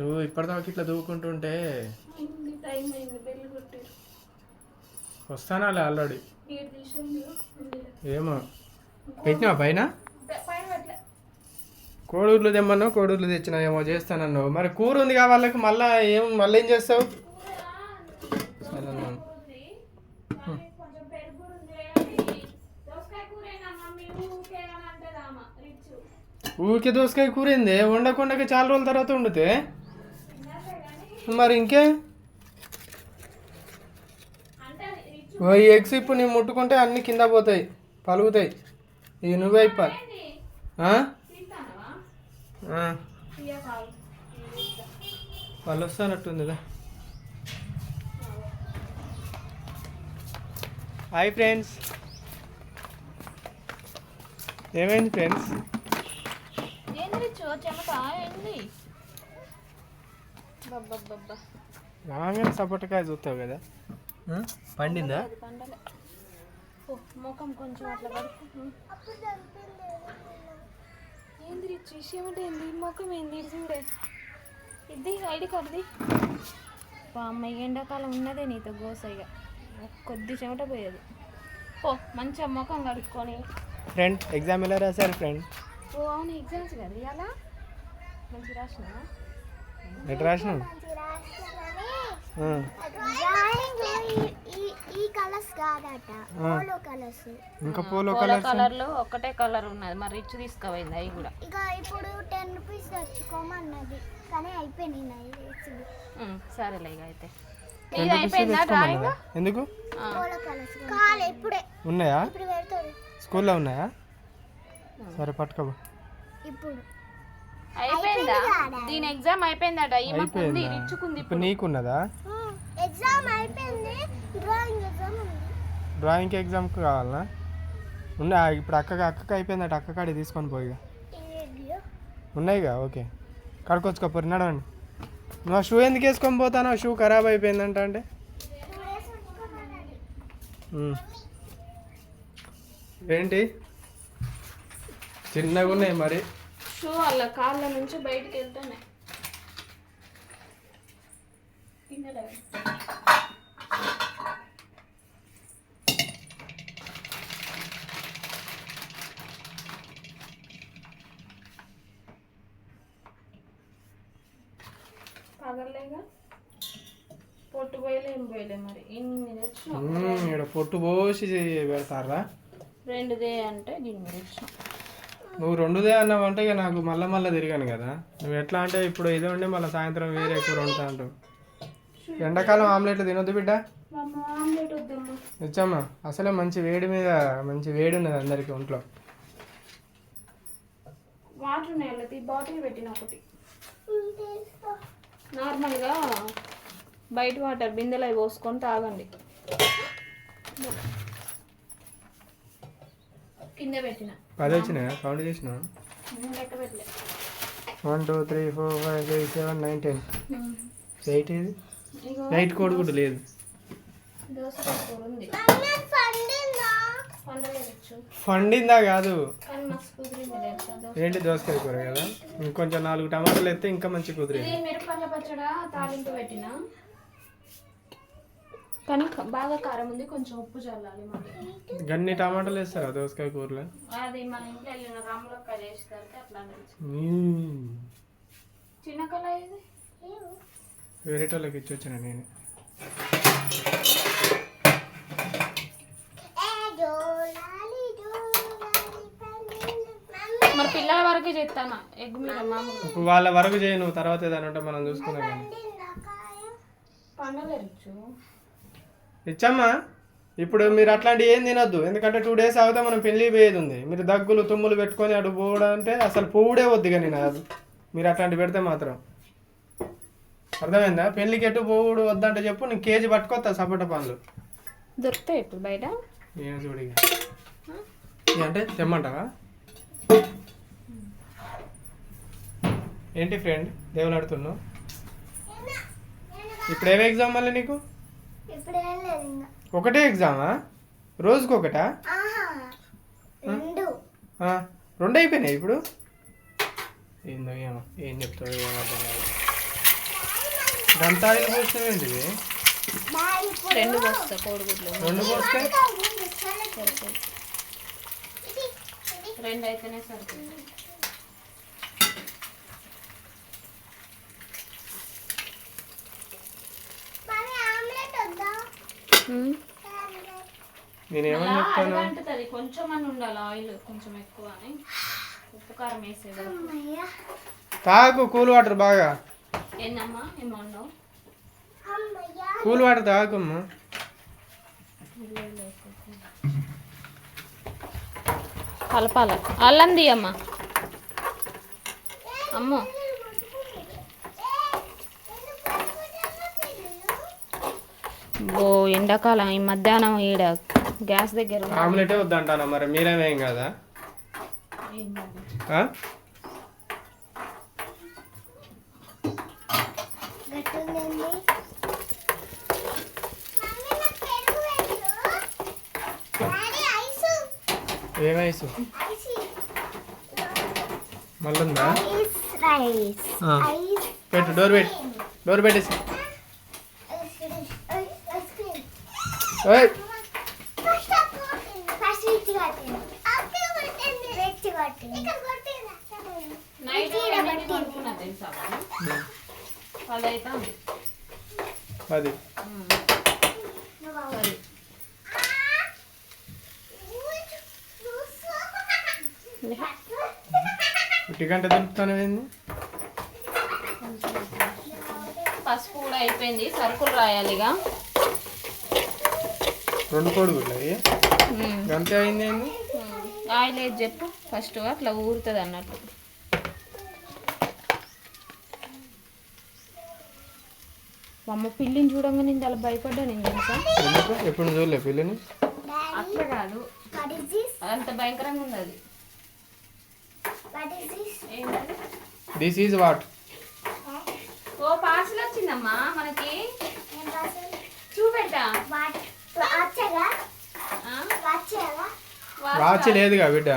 నువ్వు ఇప్పటిదాకా ఇట్లా దూకుంటుంటే వస్తానాలే ఆల్రెడీ? ఏమో. పెట్టినావా పైన? కోడూర్లు తెమ్మన్నా కోడూర్లు తెచ్చినా ఏమో చేస్తానన్నావు. మరి కూర ఉంది వాళ్ళకి మళ్ళీ ఏం మళ్ళీ ఏం చేస్తావు? ఊరికే దోసకాయ కూర ఏంది? వండకుండక చాలా రోజుల తర్వాత వండితే? మరి ఇంకే? ఈ ఎగ్స్ ఇప్పుడు నేను ముట్టుకుంటే అన్ని కింద పోతాయి పలుగుతాయి ఇవి నువ్వే? తింటానవా ఆ. తీయ కాదు. Hi friends. ఏమైంది ఫ్రెండ్స్ ఏంది రిచ్ చెమట ఏంది బబ్బబ్బబ్బా రాగానే సపోటకాయ చూస్తావు కదా? పండిందా? అది పండలే. ఓ ముఖం కొంచెం అట్లా పడుకు. ఏంది అంటే ఏంది? ముఖం ఏంది? చూడే. ఇది ఐడి కార్డుది అమ్మ ఎండాకాలం ఉన్నదే నీతో గోసైగా కొద్ది చెమట పోయేది. ఓ మంచిగా ముఖం కడుక్కొని. ఫ్రెండ్ ఎగ్జామ్ ఎలా రాశారు ఫ్రెండ్ ఓ అవును ఎగ్జామ్స్ కదా ఇవాళ మంచి రాసిన పోలో కలర్స్. ఇంకా పోలో పోలో కలర్ కలర్లో ఒక్కటే కలర్ ఉన్నది మరి రిచ్ తీసుకుపోయింది అవి కూడా. ఇక ఇప్పుడు టెన్ రూపీస్ తెచ్చుకోమన్నది కానీ అయిపోయినాయి సరేలే ఇక అయితే. ఎందుకు? పోలో కలర్స్ కాలే ఇప్పుడే. ఉన్నాయా? స్కూల్లో ఉన్నాయా? సరే పట్టుకోబో ఇప్పుడు. అయిపోయిందా? దీని ఎగ్జామ్ అయిపోయిందట. ఈమెకు ఉంది అయిపోయిందా? రిచ్చుకుంది ఇప్పుడు నీకున్నదా? ఎగ్జామ్ అయిపోయింది. డ్రాయింగ్ ఎగ్జామ్ ఉంది. డ్రాయింగ్ ఎగ్జామ్కి కావాలనా? ఉన్నా ఇప్పుడు అక్కకి అక్కకి అయిపోయిందట. అక్క కాడి తీసుకొని పోయిగా ఇదిగో. ఉన్నాయిగా ఓకే. కడుకొచ్చుకోపోరు నడవండి. నువ్వు ఆ షూ ఎందుకు వేసుకొని పోతానో? షూ ఖరాబ్ అయిపోయిందంట అంటే. ఏంటి? చిన్నగా ఉన్నాయి మరి. షూ వాళ్ళ కాళ్ళ నుంచి బయటికి వెళ్తున్నాయి గిన్నెలో పెట్టు. పగలేగా? పొట్టు పోయలే ఏం పోయలే మరి? ఇన్ని తెచ్చినాం. పొట్టు పోసి పెడతారా రెండుదే అంటే గిన్నె తెచ్చినాం. నువ్వు రెండుదే అన్నావంటే ఇక నాకు మళ్ళీ మళ్ళీ తిరిగాను కదా. నువ్వు ఎట్లా అంటే ఇప్పుడు ఇదే ఉండి మళ్ళీ సాయంత్రం వేరే కూర వండుతా అంటావు. ఎండాకాలం ఆమ్లెట్లు తినొద్దు బిడ్డ. ఇచ్చమ్మా అసలే మంచి వేడి మీద మంచి వేడి ఉన్నది అందరికి ఒంట్లో. వాటర్ ఉన్నాయి ఈ బాటిల్ పెట్టిన ఒకటి. తీసుకో. నార్మల్గా బయట వాటర్ బిందెలు అవి పోసుకొని తాగండి. కింద పెట్టిన. పది వచ్చినాయా? కౌంట్ చేసినా one two three four five six seven nine ten eight ఇది ఎయిట్ కోడ్ కూడా లేదు. పండిందా? కాదు. ఏంటి దోసకాయ కూర కదా? ఇంకొంచెం నాలుగు టమాటాలు ఎత్తే ఇంకా మంచి కుదిరేది ఇది మిరపల్ల పచ్చడ తాలింపు పెట్టిన కానీ బాగా కారం ఉంది కొంచెం ఉప్పు చల్లాలి గన్ని టమాటాలు వేస్తారా దోసకాయ కూరలో? అది మన ఇంట్లో వెళ్ళిన రాములక్క చేస్తారు అట్లా అనిపించింది మ్మ్. చిన్న కళ ఇది? వేరే వాళ్ళకి ఇచ్చి వచ్చిన నేను. మరి పిల్లల వరకే చేస్తాను? ఎగ్ మీద మామూలు వాళ్ళ వరకు చేయి నువ్వు తర్వాత ఏదైనా ఉంటే మనం చూసుకుందాం కానీ? పండలేచ్చు ఇచ్చమ్మా ఇప్పుడు మీరు అట్లాంటివి ఏం తినొద్దు. ఎందుకంటే టూ డేస్ ఆగితే మనం పెళ్ళి పోయేది ఉంది. మీరు దగ్గులు తుమ్ములు పెట్టుకొని అటు పోవడం అంటే అసలు పోవుడే వద్దు కానీ నాకు మీరు అట్లాంటి పెడితే మాత్రం. అర్థమైందా? పెళ్ళికి ఎటు పోవుడు వద్దంటే చెప్పు నేను కేజీ పట్టుకొస్తా సపోటా పండ్లు. దొరుకుతాయి ఇప్పుడు బయట? నేను అంటే తెమ్మంటావా? ఏంటి ఫ్రెండ్ దేవులాడుతున్నావు ఇప్పుడు ఏం ఎగ్జామ్ మళ్ళీ నీకు? ఒకటే ఎగ్జామా? రోజుకి ఒకటా రెండు. ఆ, రెండు అయిపోయినాయి ఇప్పుడు? ఏందో ఏమో ఏం చెప్తావు ఏమో? రెండు వస్తా కోడిగుడ్లు. రెండు పోస్తే? రెండు అయితేనే సరిపోతుంది ఆమ్లెట్ వద్దా నేను ఏమని చెప్తాను? కొంచెం అని ఉండాలి ఆయిల్ కొంచెం ఎక్కువ అని ఉప్పు కారం వేసేది. తాగు కూల్ వాటర్ బాగా. ఏందమ్మా ఏమన్నావు అమ్మయ్య. కూల్ వాటర్ తాగమ్మా. కలపాల. అల్లం తీయమ్మా. అమ్మో. ఓ ఎండాకాలం ఈ మధ్యాహ్నం ఈడ గ్యాస్ దగ్గర. ఆమ్లెటే వద్దంటానా మరి? మీరేమేం కదా? ఏం ఐసు మళ్ళీ పెట్టు డోర్ పెట్టు డోర్ పెట్టేసి ఐస్ క్రీమ్ ఓయ్ ఫస్ట్ ఫస్ట్ రిచ్ కట్టింది అక్కడ కొట్టింది రిచ్ కట్టింది ఇక్కడ కొట్టింది నైట్ ఈడ ఎన్నింటికి పట్టింది. పడుకున్నా తెలుసా వాళ్ళు? పది అవుతుంది అది గంట దింపుతాను ఏంది పసుపు కూడా అయిపోయింది. సరుకులు రాయాలి ఇక రెండు కోడిగుడ్లు అవి ఉమ్. గంట అయింది. ఆయిల్ ఏది చెప్పు? ఫస్ట్ అట్లా ఊరుతుంది అన్నట్టు. మా అమ్మ పిల్లిని చూడంగా నేను చాలా భయపడ్డా నేను తెలుసా? ఎప్పుడు చూడలే పిల్లని? అట్లా కాదు? అంత భయంకరంగా ఉంది అది. దిస్ ఈజ్ వాట్ ఓ పార్సల్ వచ్చిందమ్మా మనకి? చూపెట్టా. వాచ్ లేదుగా బిడ్డ.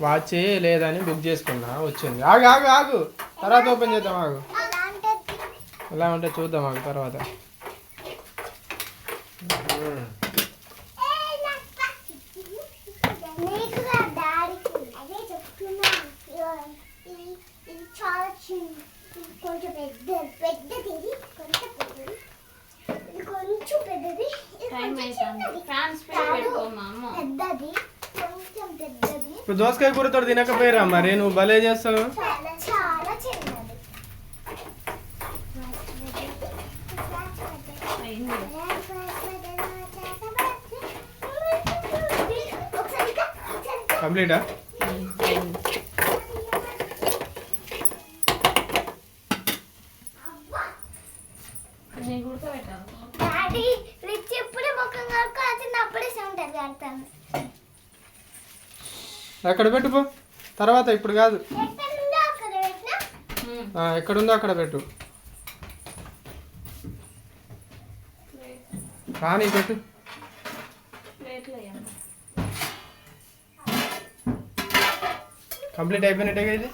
వాచ్ లేదని బుక్ చేసుకున్నా వచ్చింది. ఆగు ఆగు ఆగు. తర్వాత ఓపెన్ చేద్దాం ఆగు. ఎలా ఉంటే చూద్దాం ఆగు తర్వాత మ్మ్. ఏయ్, నాకు ప- నీకు కాదు, డాడీకి అదే చెప్తున్నా ఇగో, ఇది ఇది చాలా చిన్న ఇది కొంచెం పెద్ద పెద్దది ఇది కొంచెం పెద్దది ఇది కొంచెం పెద్దది ఇది టైం కొంచెం అవుతుంది చిన్నది. ఫ్యాన్ స్పీడ్ పెట్టుకోమా అమ్మ పెద్దది కొంచెం పెద్దది ఇప్పుడు దోసకాయ కూరతో తినకపోయారా మరి? నువ్వు భలే చేస్తావు. కంప్లీటా? డాడీ రిచ్ ఎప్పుడే ముఖం కడుక్కో అది అప్పుడే ఉంటుంది కడతాను ఎక్కడ పెట్టుపో తర్వాత ఇప్పుడు కాదు. ఎక్కడుందో అక్కడ పెట్టు. కానీ పెట్టు. కంప్లీట్ అయిపోయినట్టే ఇది.